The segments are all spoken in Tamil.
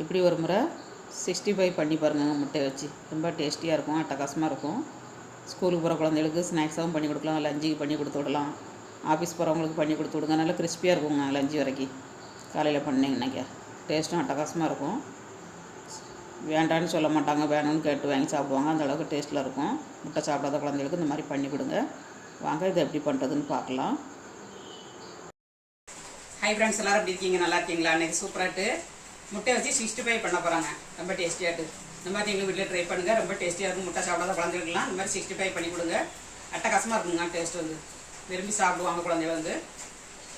இப்படி ஒரு முறை சிக்ஸ்டி ஃபைவ் பண்ணி பாருங்கள் முட்டையை வச்சு. ரொம்ப டேஸ்டியாக இருக்கும் அட்டகாசமாக இருக்கும். ஸ்கூலுக்கு போகிற குழந்தைகளுக்கு ஸ்நாக்ஸாகவும் பண்ணி கொடுக்கலாம் லஞ்சுக்கு பண்ணி கொடுத்து விடலாம். ஆஃபீஸ் போகிறவங்களுக்கு பண்ணி கொடுத்து விடுங்க நல்லா கிறிஸ்பியாக இருக்குங்க லஞ்சு வரைக்கும் காலையில் பண்ணிங்கன்னாக்கா டேஸ்ட்டும் அட்டகாசமாக இருக்கும். வேண்டான்னு சொல்ல மாட்டாங்க வேணும்னு கேட்டு வாங்கி சாப்பிடுவாங்க. அந்த அளவுக்கு டேஸ்ட்டில் இருக்கும். முட்டை சாப்பிடாத குழந்தைகளுக்கு இந்த மாதிரி பண்ணி கொடுங்க. வாங்க இதை எப்படி பண்ணுறதுன்னு பார்க்கலாம். ஹை ஃப்ரெண்ட்ஸ் எல்லோரும் எப்படி இருக்கீங்க? நல்லா இருக்கீங்களா? அன்றைக்கி சூப்பராகிட்டு முட்டை வச்சு சிக்ஸ்டி ஃபைவ் பண்ண போகிறாங்க ரொம்ப டேஸ்டியாட்டு இந்த மாதிரி எங்கள் வீட்டில் ட்ரை பண்ணுங்கள் ரொம்ப டேஸ்டியாக இருக்கும். முட்டை சாப்பிடாத குழந்தைகளுக்குலாம் இந்த மாதிரி சிக்ஸ்டி ஃபைவ் பண்ணி கொடுங்க. அட்டகாசமாக இருக்குங்க டேஸ்ட் வந்து. விரும்பி சாப்பிடுவாங்க குழந்தைய வந்து.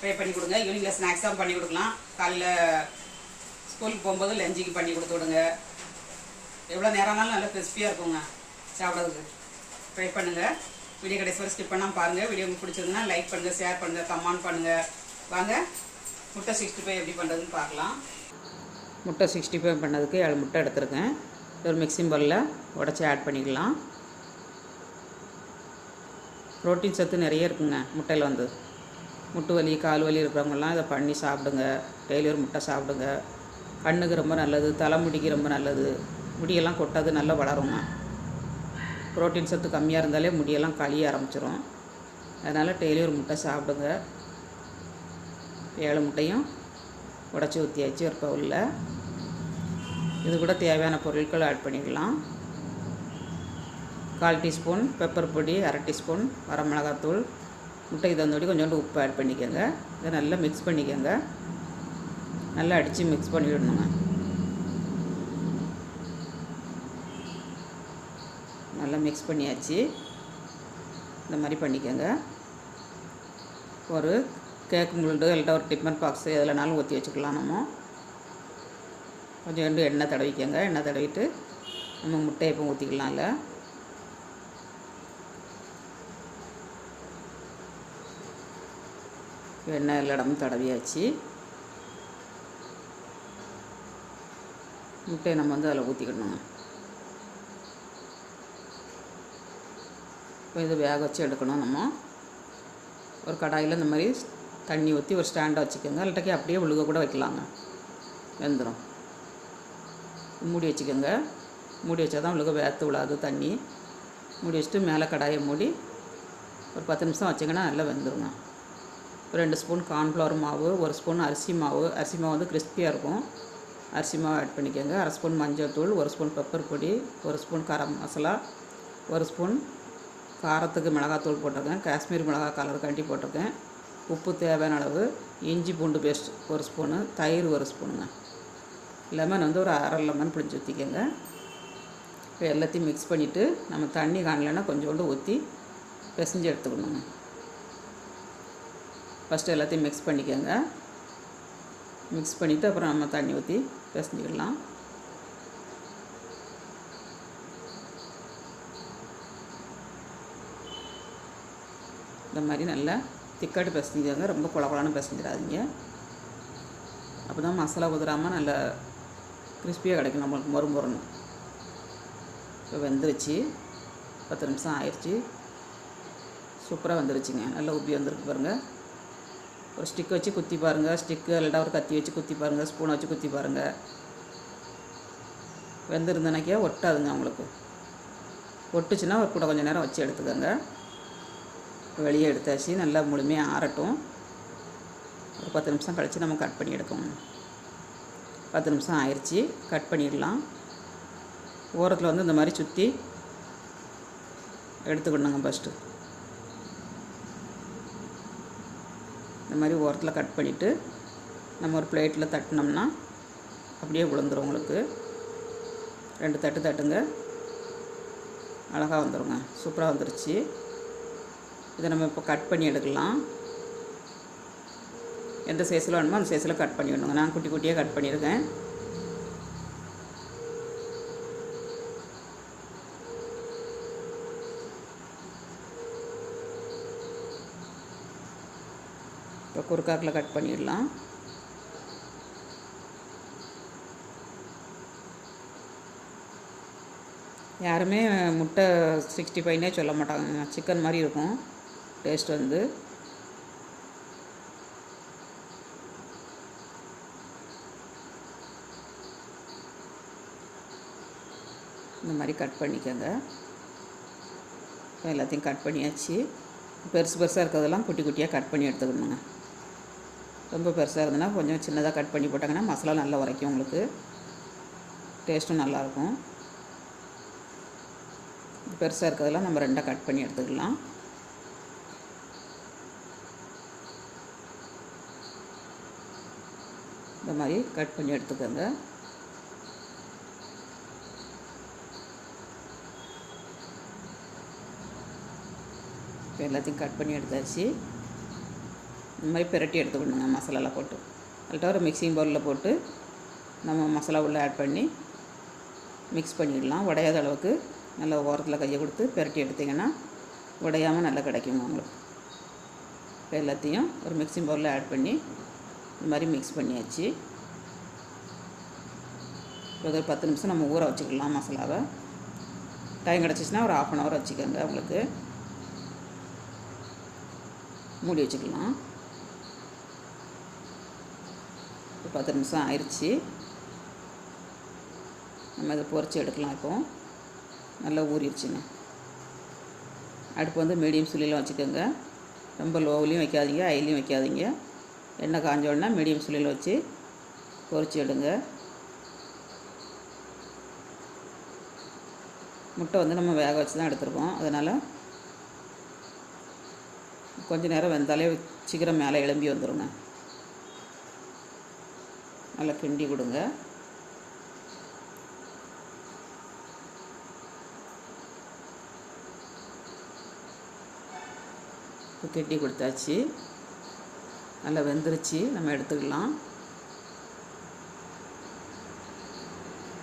ட்ரை பண்ணி கொடுங்க. ஈவினிங்கில் ஸ்நாக்ஸாகவும் பண்ணி கொடுக்கலாம். காலையில் ஸ்கூலுக்கு போகும்போது லஞ்சுக்கு பண்ணி கொடுத்து விடுங்க. எவ்வளோ நேரம்னாலும் நல்லா கிறிஸ்பியாக இருக்குங்க சாப்பிட்றதுக்கு. ட்ரை பண்ணுங்கள் வீடியோ கடைசி வரை ஸ்கிப் பண்ணாமல் பாருங்கள் வீடியோ உங்களுக்கு பிடிச்சதுன்னா லைக் பண்ணுங்கள் ஷேர் பண்ணுங்கள் கமெண்ட் பண்ணுங்கள் வாங்க. முட்டை சிக்ஸ்டி ஃபைவ் எப்படி பண்ணுறதுன்னு பார்க்கலாம். முட்டை சிக்ஸ்டி ஃபைவ் பண்ணதுக்கு ஏழு முட்டை எடுத்துருக்கேன். ஒரு மிக்சிங் பல்லில் உடச்சி ஆட் பண்ணிக்கலாம். ப்ரோட்டீன் சத்து நிறைய இருக்குங்க முட்டையில் வந்து. முட்டு வலி கால் வலி இருக்கிறவங்கலாம் இதை பண்ணி சாப்பிடுங்க. டெய்லி ஒரு முட்டை சாப்பிடுங்க. கண்ணுக்கு ரொம்ப நல்லது தலைமுடிக்கு ரொம்ப நல்லது. முடியெல்லாம் கொட்டாது நல்லா வளருங்க. புரோட்டீன் சத்து கம்மியாக இருந்தாலே முடியெல்லாம் கழிய ஆரம்பிச்சிரும். அதனால் டெய்லி ஒரு முட்டை சாப்பிடுங்க. ஏழு முட்டையும் உடச்சி ஊற்றியாச்சு ஒரு பவுலில் இது கூட தேவையான பொருட்கள் ஆட் பண்ணிக்கலாம். கால் டீஸ்பூன் பெப்பர் பொடி அரை டீஸ்பூன் வரமிளகாத்தூள் முட்டை தந்தோடி கொஞ்சோண்டு உப்பு ஆட் பண்ணிக்கோங்க. இதை நல்லா மிக்ஸ் பண்ணிக்கோங்க. நல்லா அடித்து மிக்ஸ் பண்ணிவிடணுங்க நல்லா மிக்ஸ் பண்ணியாச்சு. இந்த மாதிரி பண்ணிக்கோங்க. ஒரு கேக் முள்ளு இல்லைட்டா ஒரு டிஃபன் பாக்ஸு எதுலனாலும் ஊற்றி வச்சுக்கலாம் நம்ம. கொஞ்சோண்டு எண்ணெய் தடவிக்கோங்க. எண்ணெய் தடவிட்டு நம்ம முட்டையை இப்போ இல்லை எண்ணெய் எல்லா இடமும் தடவியாச்சு. முட்டையை நம்ம வந்து அதில் ஊற்றிக்கணுங்க இப்போ இது வேக வச்சு எடுக்கணும் நம்ம. ஒரு கடாயில் இந்த மாதிரி தண்ணி ஊற்றி ஒரு ஸ்டாண்டை வச்சுக்கோங்க. இல்லாட்டக்கி அப்படியே உழுக கூட வைக்கலாங்க. வெந்துடும் மூடி வச்சுக்கோங்க. மூடி வச்சா தான் உங்களுக்கு வேர்த்து விழாது தண்ணி. மூடி வச்சுட்டு மேலே கடாயை மூடி ஒரு பத்து நிமிஷம் வச்சிங்கன்னா நல்லா வெந்துருங்க. ஒரு ரெண்டு ஸ்பூன் கார்ன்ஃப்ளவர் மாவு ஒரு ஸ்பூன் அரிசி மாவு. அரிசி மாவு வந்து கிறிஸ்பியாக இருக்கும். அரிசி மாவு ஆட் பண்ணிக்கோங்க. அரை ஸ்பூன் மஞ்சள் தூள் ஒரு ஸ்பூன் பெப்பர் பொடி ஒரு ஸ்பூன் கரம் மசாலா ஒரு ஸ்பூன் காரத்துக்கு மிளகாத்தூள் போட்டிருக்கேன். காஷ்மீர் மிளகா கலர் கண்டி போட்டிருக்கேன். உப்பு தேவையான அளவு இஞ்சி பூண்டு பேஸ்ட் ஒரு ஸ்பூனு தயிர் ஒரு ஸ்பூனுங்க. லெமன் வந்து ஒரு அரை லெமன் பிடிச்சி ஊற்றிக்கோங்க இப்போ எல்லாத்தையும் மிக்ஸ் பண்ணிவிட்டு நம்ம தண்ணி காணலைன்னா கொஞ்சோண்டு ஊற்றி பிசைஞ்சு எடுத்துக்கணுங்க. ஃபஸ்ட்டு எல்லாத்தையும் மிக்ஸ் பண்ணிக்கோங்க. மிக்ஸ் பண்ணிவிட்டு அப்புறம் நம்ம தண்ணி ஊற்றி பிசைஞ்சிக்கலாம் இந்த மாதிரி நல்லா திக்காட்டு பிசைஞ்சிக்கோங்க. ரொம்ப குழகுலான்னு பிசைஞ்சிடாதீங்க. அப்போ தான் மசாலா உதிராமல் நல்லா கிறிஸ்பியாக கிடைக்கும் நம்மளுக்கு மறுமுறணும். இப்போ வெந்துருச்சு. பத்து நிமிஷம் ஆயிடுச்சு. சூப்பராக வந்துருச்சுங்க. நல்லா உப்பி வந்திருக்கு பாருங்கள் ஒரு ஸ்டிக் வச்சு குத்தி பாருங்கள் ஸ்டிக்கு இல்லாட்டா ஒரு கத்தி வச்சு குத்தி பாருங்கள் ஸ்பூனை வச்சு குத்தி பாருங்கள் வெந்திருந்தனாக்கே ஒட்டாதுங்க அவங்களுக்கு. ஒட்டுச்சுன்னா ஒரு கூட கொஞ்சம் நேரம் வச்சு எடுத்துக்கோங்க. வெளியே எடுத்தாச்சு. நல்லா முழுமையாக ஆறட்டும். ஒரு பத்து நிமிஷம் கழித்து நம்ம கட் பண்ணி எடுக்கணும் பத்து நிமிஷம் ஆயிடுச்சு கட் பண்ணிடலாம். ஓரத்தில் வந்து இந்த மாதிரி சுற்றி எடுத்துக்கணுங்க ஃபஸ்ட்டு இந்த மாதிரி ஓரத்தில் கட் பண்ணிவிட்டு நம்ம ஒரு பிளேட்டில் தட்டினோம்னா அப்படியே விழுந்துரும் உங்களுக்கு. ரெண்டு தட்டு தட்டுங்க. அழகாக வந்துடுங்க சூப்பராக வந்துருச்சு. இதை நம்ம இப்போ கட் பண்ணி எடுக்கலாம். எந்த சைஸில் வேணுமோ அந்த சைஸில் கட் பண்ணிடணுங்க. நான் குட்டி குட்டியாக கட் பண்ணியிருக்கேன். இப்போ குறுக்காக்கில் கட் பண்ணிடலாம். யாருமே முட்டை சிக்ஸ்டி ஃபைவ்னே சொல்ல மாட்டாங்க. சிக்கன் மாதிரி இருக்கும். டேஸ்ட் வந்து. இந்த மாதிரி கட் பண்ணிக்கோங்க. எல்லாத்தையும் கட் பண்ணியாச்சு. பெருசு பெருசாக இருக்கிறதெல்லாம் குட்டி குட்டியாக கட் பண்ணி எடுத்துக்கணுங்க. ரொம்ப பெருசாக இருந்ததுன்னா கொஞ்சம் சின்னதாக கட் பண்ணி போட்டாங்கன்னா மசாலா நல்லா உரைக்கும் உங்களுக்கு. டேஸ்ட்டும் நல்லாயிருக்கும் பெருசாக இருக்கிறதெல்லாம் நம்ம ரெண்டாக கட் பண்ணி எடுத்துக்கலாம். இந்த மாதிரி கட் பண்ணி எடுத்துக்கோங்க. இப்போ எல்லாத்தையும் கட் பண்ணி எடுத்தாச்சு. இந்த மாதிரி பிரட்டி எடுத்துக்கணுங்க மசாலாலாம் போட்டு. அதுக்கிட்ட ஒரு மிக்சிங் பவுலில் போட்டு நம்ம மசாலா உள்ளே ஆட் பண்ணி மிக்ஸ் பண்ணிடலாம். உடையாத அளவுக்கு நல்லா ஓரத்தில் கையை கொடுத்து பிரட்டி எடுத்திங்கன்னா உடையாமல் நல்லா கிடைக்குங்க உங்களுக்கு. இப்போ எல்லாத்தையும் ஒரு மிக்சிங் பவுலில் ஆட் பண்ணி இந்த மாதிரி மிக்ஸ் பண்ணியாச்சு. இப்போ ஒரு பத்து நிமிஷம் நம்ம ஊற வச்சுக்கலாம் மசாலாவை. டைம் கிடச்சிச்சின்னா ஒரு ஆஃப் அன் ஹவர் வச்சுக்கோங்க உங்களுக்கு. மூடி வச்சுக்கலாம். ஒரு பத்து நிமிஷம் ஆயிடுச்சு நம்ம இதை பொரிச்சு எடுக்கலாம் இப்போ. நல்லா ஊறிடுச்சுங்க. அடுப்பு வந்து மீடியம் சுழிலாம் வச்சுக்கோங்க. ரொம்ப லோவிலையும் வைக்காதீங்க ஹைலையும் வைக்காதீங்க. எண்ணெய் காஞ்ச உடனே மீடியம் சுழியில் வச்சு பொரிச்சு எடுங்க. முட்டை வந்து நம்ம வேக வச்சு தான் எடுத்துருக்கோம். அதனால் கொஞ்சம் நேரம் வெந்தாலே சீக்கிரம் மேலே எழும்பி வந்துடுங்க நல்லா கிண்டி கொடுங்க. இப்போ கிண்டி கொடுத்தாச்சு. நல்லா வெந்துருச்சு. நம்ம எடுத்துக்கலாம்.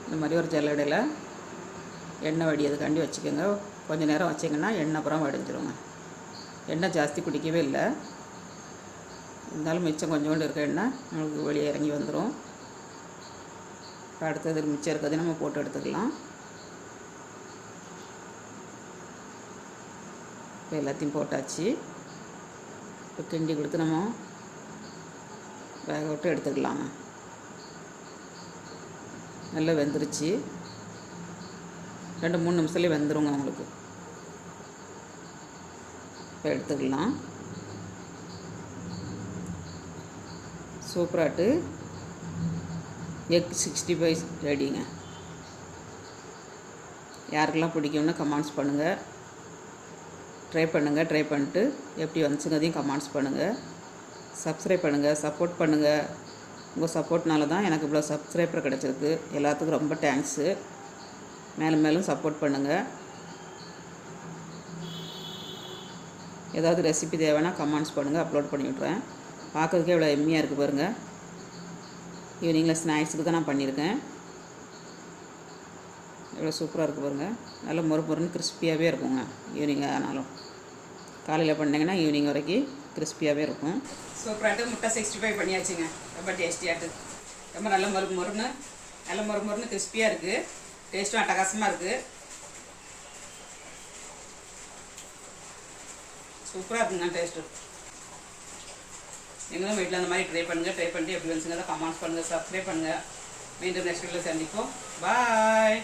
இந்த மாதிரி ஒரு ஜல்லடையில் எண்ணெய் வடியதுக்காண்டி வச்சுக்கோங்க. கொஞ்சம் நேரம் வச்சிங்கன்னா எண்ணெய் அப்புறம் வடிஞ்சிருங்க. எண்ணெய் ஜாஸ்தி குடிக்கவே இல்லை. இருந்தாலும் மிச்சம் கொஞ்சோண்டு இருக்க எண்ணெய் நம்மளுக்கு வெளியே இறங்கி வந்துடும் இப்போ அடுத்தது மிச்சம் இருக்கிறது நம்ம போட்டு எடுத்துக்கலாம். இப்போ எல்லாத்தையும் போட்டாச்சு. இப்போ கிண்டி கொடுத்து நம்ம வேக விட்டு எடுத்துக்கலாங்க. நல்லா வெந்துருச்சு. ரெண்டு மூணு நிமிஷத்துலேயே வெந்துருங்க உங்களுக்கு இப்போ எடுத்துக்கலாம். சூப்பராட்டு எக் சிக்ஸ்டி ஃபைவ் ரெடிங்க யாருக்கெல்லாம் பிடிக்கும்னு கமெண்ட்ஸ் பண்ணுங்கள் ட்ரை பண்ணுங்கள் ட்ரை பண்ணிட்டு எப்படி வந்துச்சுங்கிறதையும் கமெண்ட்ஸ் பண்ணுங்கள் சப்ஸ்கிரைப் பண்ணுங்கள் சப்போர்ட் பண்ணுங்கள் உங்கள் சப்போர்ட்னால தான் எனக்கு இவ்வளோ சப்ஸ்கிரைபர் கிடச்சிருக்கு. எல்லாத்துக்கும் ரொம்ப தேங்க்ஸு மேலும் மேலும் சப்போர்ட் பண்ணுங்கள் ஏதாவது ரெசிபி தேவைன்னா கமெண்ட்ஸ் பண்ணுங்கள் அப்லோட் பண்ணி விட்றேன் பார்க்கறதுக்கே இவ்வளோ எம்மியாக இருக்குது பாருங்கள் ஈவினிங்கில் ஸ்நாக்ஸுக்கு தான் நான் பண்ணியிருக்கேன். எவ்வளோ சூப்பராக இருக்குது பாருங்கள் நல்லா மொறு மொறுன்னு கிறிஸ்பியாகவே இருக்குங்க ஈவினிங் ஆனாலும். காலையில் பண்ணிங்கன்னா ஈவினிங் வரைக்கும் கிறிஸ்பியாகவே இருக்கும். சூப்பராகிட்டு முட்டை சிக்ஸ்டி ஃபைவ் பண்ணியாச்சுங்க. ரொம்ப டேஸ்டியாட்டு ரொம்ப நல்ல மொறு மொறுன்னு நல்ல மொறு மொறுன்னு கிறிஸ்பியாக இருக்குது டேஸ்ட்டும் அட்டகாசமாக இருக்குது சூப்பராக இருக்குங்க டேஸ்ட்டு நீங்களும் வீட்டில் அந்த மாதிரி ட்ரை பண்ணுங்கள் ட்ரை பண்ணிட்டு எப்படி வந்துச்சுங்க கமெண்ட்ஸ் பண்ணுங்கள் சப்ஸ்கிரைப் பண்ணுங்கள் மீண்டும் நெக்ஸ்ட் வீடியோவில் சந்திப்போம். பாய்